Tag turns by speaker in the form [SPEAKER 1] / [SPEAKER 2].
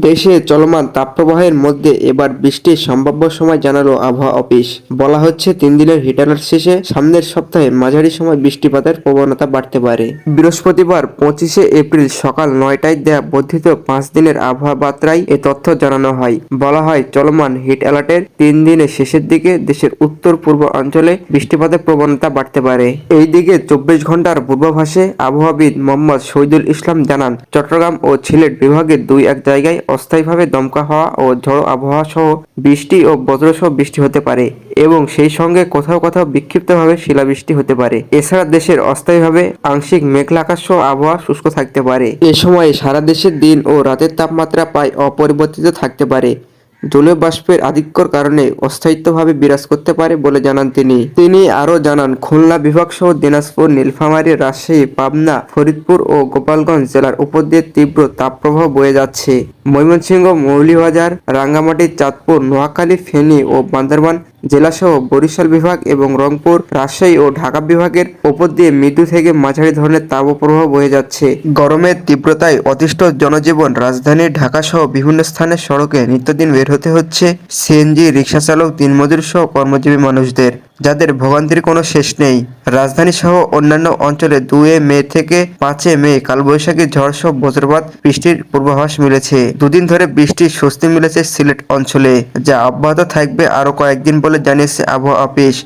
[SPEAKER 1] দেশে চলমান তাপপ্রবাহের মধ্যে এবার বৃষ্টির সম্ভাব্য সময় জানালো আবহাওয়া অফিস। বলা হচ্ছে, তিন দিনের হিট শেষে সামনের সপ্তাহে মাঝারি সময় বৃষ্টিপাতের প্রবণতা বাড়তে পারে। বৃহস্পতিবার পঁচিশে এপ্রিল সকাল নয়টায় দেয়া বর্ধিত পাঁচ দিনের আবহাওয়া বার্তায় এ তথ্য জানানো হয়। বলা হয়, চলমান হিট অ্যালার্টের তিন দিনের শেষের দিকে দেশের উত্তর পূর্ব অঞ্চলে বৃষ্টিপাতের প্রবণতা বাড়তে পারে। এই দিকে চব্বিশ ঘণ্টার পূর্বাভাসে আবহাওয়াবিদ মোহাম্মদ শহীদুল ইসলাম জানান, চট্টগ্রাম ও সিলেট বিভাগের দুই এক জায়গায় অস্থায়ীভাবে দমকা হওয়া ও ঝড়ো আবহাওয়া সহ বৃষ্টি ও বজ্রসহ বৃষ্টি হতে পারে এবং সেই সঙ্গে কোথাও কোথাও বিক্ষিপ্তভাবে শিলাবৃষ্টি হতে পারে। এছাড়া দেশের অস্থায়ীভাবে আংশিক মেঘলা আকাশ সহ আবহাওয়া শুষ্ক থাকতে পারে। এ সময় সারা দেশের দিন ও রাতের তাপমাত্রা প্রায় অপরিবর্তিত থাকতে পারে। জলীয় বাষ্পের আধিক্যর কারণে অস্থায়িত্বভাবে বিরাজ করতে পারে বলে জানান তিনি। তিনি আরও জানান, খুলনা বিভাগ সহ দিনাজপুর, নীলফামারী, রাজশাহী, পাবনা, ফরিদপুর ও গোপালগঞ্জ জেলার উপর দিয়ে তীব্র তাপপ্রবাহ বয়ে যাচ্ছে। ময়মনসিংহ মৌলিবাজার রাঙ্গামাটি, চাঁদপুর, নোয়াখালী, ফেনী ও বান্দরবান জেলাসহ বরিশাল বিভাগ এবং রংপুর, রাজশাহী ও ঢাকা বিভাগের ওপর দিয়ে মৃদু থেকে মাঝারি ধরনের তাপপ্রবাহ বয়ে যাচ্ছে। গরমের তীব্রতায় অতিষ্ঠ জনজীবন রাজধানী ঢাকা সহ বিভিন্ন স্থানের সড়কে নিত্যদিন বের হতে হচ্ছে। সিএনজি রিক্সা চালক দিনমজুর সহ কর্মজীবী মানুষদের। যাদের ভোগান্তির কোনো শেষ নেই। রাজধানী সহ অন্যান্য অঞ্চলে দুয়ে মে থেকে পাঁচে মে কালবৈশাখী ঝড় সহ বজ্রপাত, বৃষ্টির পূর্বাভাস মিলেছে। দুদিন ধরে বৃষ্টির স্বস্তি মিলেছে সিলেট অঞ্চলে, যা অব্যাহত থাকবে আরও কয়েকদিন বলে জানিয়েছে আবহাওয়া অফিস।